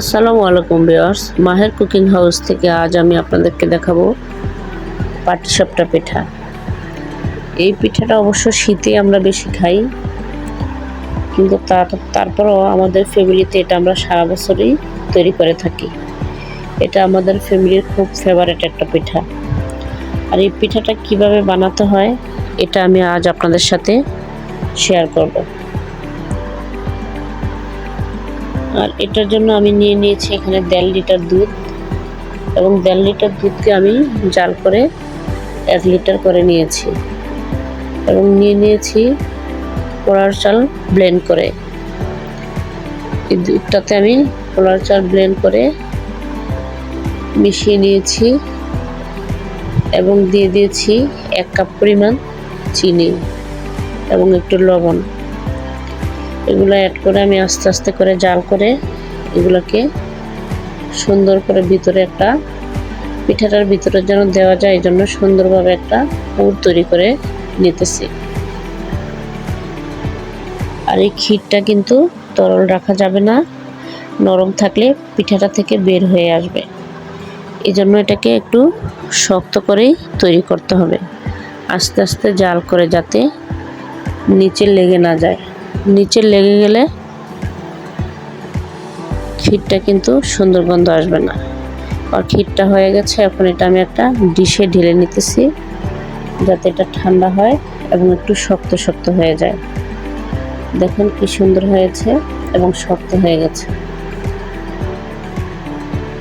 আসসালামু আলাইকুম ভিউয়ার্স। মাহের cooking house থেকে আজ আমি আপনাদেরকে দেখাবো পাটিসাপটা পিঠা। এই পিঠাটা অবশ্য শীতে আমরা বেশি খাই, কিন্তু তার তারপরও আমাদের ফ্যামিলিতে এটা আমরা সারা বছরই তৈরি করে থাকি। এটা আমাদের ফ্যামিলির খুব ফেভারেট একটা পিঠা। আর এই পিঠাটা কীভাবে বানাতে হয়, এটা আমি আজ আপনাদের সাথে শেয়ার করব। আর এটার জন্য আমি নিয়ে নিয়েছি এখানে দেড় লিটার দুধ এবং দেড় লিটার দুধকে আমি জাল করে এক লিটার করে নিয়েছি এবং নিয়ে নিয়েছি পোলার চাল ব্লেন্ড করে। এই দুধটাতে আমি পোলার চাল ব্লেন্ড করে মিশিয়ে নিয়েছি এবং দিয়ে দিয়েছি এক কাপ পরিমাণ চিনি এবং একটু লবণ। এগুলো অ্যাড করে আমি আস্তে আস্তে করে জাল করে এগুলোকে সুন্দর করে ভিতরে একটা পিঠাটার ভিতরে যেন দেওয়া যায় এই জন্য সুন্দরভাবে একটা পুর তৈরি করে নিতেছি। আর এই ক্ষীরটা কিন্তু তরল রাখা যাবে না, নরম থাকলে পিঠাটা থেকে বের হয়ে আসবে। এই জন্য এটাকে একটু শক্ত করেই তৈরি করতে হবে। আস্তে আস্তে জাল করে যাতে নিচে লেগে না যায়। নিচে লেগে গেলে ক্ষীরটা কিন্তু সুন্দর গন্ধ আসবে না। আর ক্ষীরটা হয়ে গেছে, এখন এটা আমি একটা ডিশে ঢেলে নিতেছি, যাতে এটা ঠান্ডা হয় এবং একটু শক্ত শক্ত হয়ে যায়। দেখেন কি সুন্দর হয়েছে এবং শক্ত হয়ে গেছে।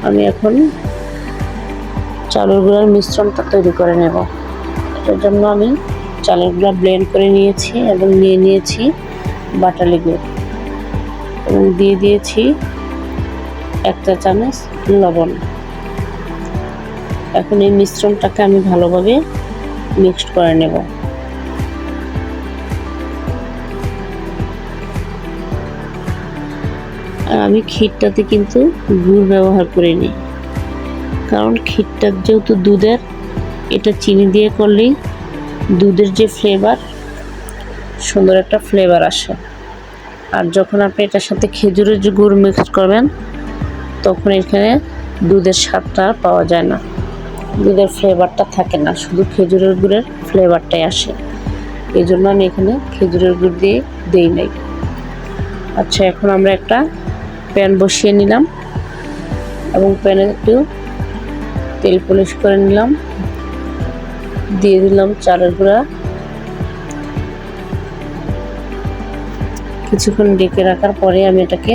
আমি এখন চালের গুঁড়ার মিশ্রণটা তৈরি করে নেব। এটার জন্য আমি চালের গুঁড়া ব্লেন্ড করে নিয়েছি এবং নিয়ে নিয়েছি। বাটালি গুড় এবং দিয়ে দিয়েছি একটা চামচ লবণ। এখন এই মিশ্রণটাকে আমি ভালোভাবে মিক্সড করে নেব। আর আমি ক্ষীরটাতে কিন্তু গুড় ব্যবহার করিনি। কারণ ক্ষীরটা যেহেতু দুধের, এটা চিনি দিয়ে করলেই দুধের যে ফ্লেভার সুন্দর একটা ফ্লেভার আসে। আর যখন আপনি এটার সাথে খেজুরের যে গুড় মিক্স করবেন, তখন এখানে দুধের স্বাদটা পাওয়া যায় না। দুধের ফ্লেভারটা থাকে না, শুধু খেজুরের গুড়ের ফ্লেভারটাই আসে। এই জন্য আমি এখানে খেজুরের গুড় দিয়ে দেই নাই। আচ্ছা এখন আমরা একটা প্যান বসিয়ে নিলাম এবং প্যানে একটু তেল পলিশ করে নিলাম। দিয়ে দিলাম চালের গুঁড়া। কিছুক্ষণ ডেকে রাখার পরে আমি এটাকে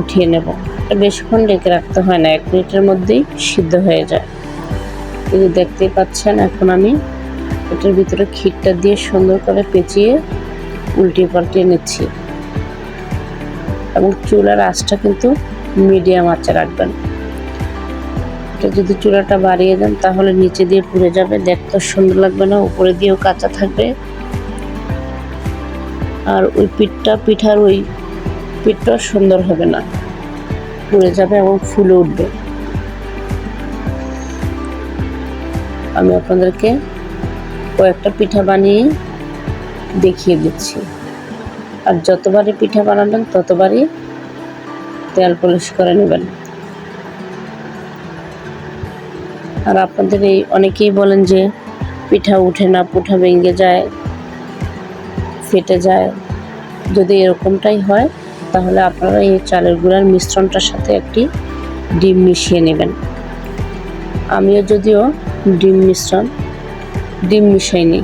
উঠিয়ে নেব। বেশিক্ষণ ডেকে রাখতে হয় না, এক মিনিটের মধ্যেই সিদ্ধ হয়ে যায়। কিন্তু দেখতেই পাচ্ছেন, এখন আমি এটার ভিতরে ক্ষীরটা দিয়ে সুন্দর করে পেঁচিয়ে উল্টিয়ে পাল্টিয়ে নিচ্ছি। এবং চুলার আঁচটা কিন্তু মিডিয়াম আঁচে রাখবেন। এটা যদি চুলাটা বাড়িয়ে দেন, তাহলে নিচে দিয়ে পুড়ে যাবে। দেখতে সুন্দর লাগবে না, উপরে দিয়েও কাঁচা থাকবে। আর ওই পিঠটা, পিঠার ওই পিঠটা সুন্দর হবে না। পুড়ে যাবে এবং ফুলে উঠবে। আমি আপনাদেরকে কয়েকটা পিঠা বানিয়ে দেখিয়ে দিচ্ছি। আর যতবারই পিঠা বানাবেন, ততবারই তেল পলিশ করে নেবেন। আর আপনাদের এই অনেকেই বলেন যে পিঠা উঠে না, পিঠা ভেঙে যায়। ফেটে যায়। যদি এরকমটাই হয়, তাহলে আপনারা এই চালের গুঁড়ার মিশ্রণটার সাথে একটি ডিম মিশিয়ে নেবেন। আমিও যদিও ডিম মিশ্রণ, ডিম মিশাইনি,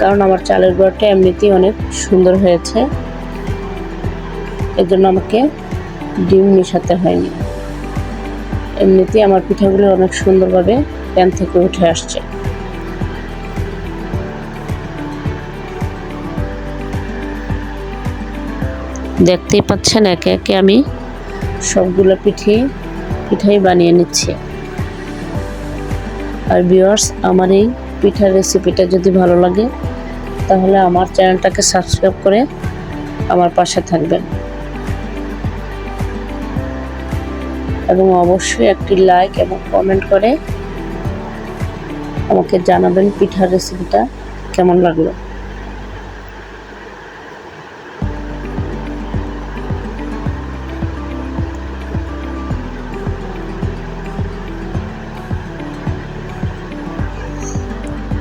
কারণ আমার চালের গুঁড়াটা এমনিতেই অনেক সুন্দর হয়েছে। এজন্য আমাকে ডিম মেশাতে হয়নি। এমনিতেই আমার পিঠাগুলো অনেক সুন্দরভাবে প্যান থেকে উঠে আসছে। দেখতেই পাচ্ছেন, একে একে আমি সবগুলো পিঠে, পিঠাই বানিয়ে নিচ্ছি। আর ভিউয়ার্স আমার এই পিঠার রেসিপিটা যদি ভালো লাগে, তাহলে আমার চ্যানেলটাকে সাবস্ক্রাইব করে আমার পাশে থাকবেন। এবং অবশ্যই একটি লাইক এবং কমেন্ট করে আমাকে জানাবেন পিঠার রেসিপিটা কেমন লাগল।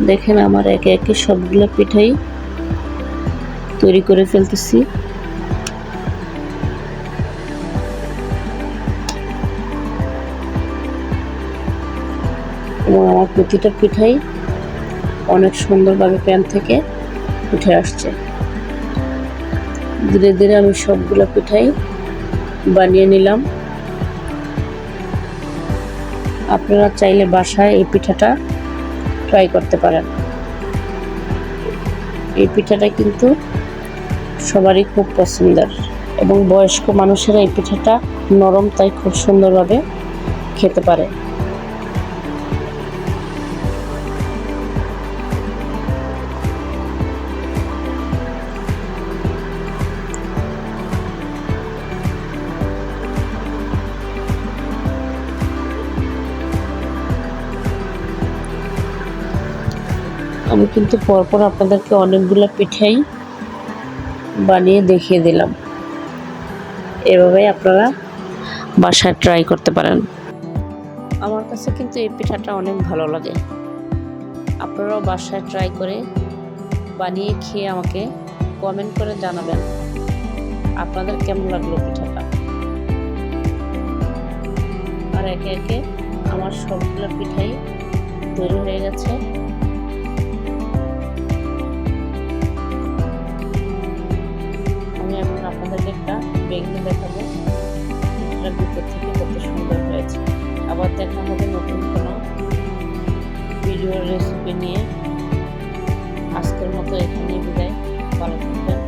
দেখেন আমার একে একে সবগুলো পিঠাই তৈরি করে ফেলতেছি। এবং আমার প্রতিটা পিঠাই অনেক সুন্দরভাবে প্যান থেকে উঠে আসছে। ধীরে ধীরে আমি সবগুলো পিঠাই বানিয়ে নিলাম। আপনারা চাইলে বাসায় এই পিঠাটা ট্রাই করতে পারেন। এই পিঠাটা কিন্তু সবারই খুব পছন্দের এবং বয়স্ক মানুষেরা এই পিঠাটা নরম তাই খুব সুন্দরভাবে খেতে পারে। আমি কিন্তু পরপর আপনাদেরকে অনেকগুলো পিঠাই বানিয়ে দেখিয়ে দিলাম। এভাবে আপনারা বাসায় ট্রাই করতে পারেন। আমার কাছে কিন্তু এই পিঠাটা অনেক ভালো লাগে। আপনারাও বাসায় ট্রাই করে বানিয়ে খেয়ে আমাকে কমেন্ট করে জানাবেন। আপনাদের কেমন লাগল পিঠাটা? আর একে একে আমার সবগুলো পিঠাই তৈরি হয়ে গেছে। ভিডিওর রেসিপি নিয়ে আজকের মতো এখানেই বিদায়। ভালো থাকবেন।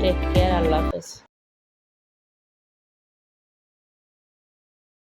টেক কেয়ার আল্লাহ হাফেজ।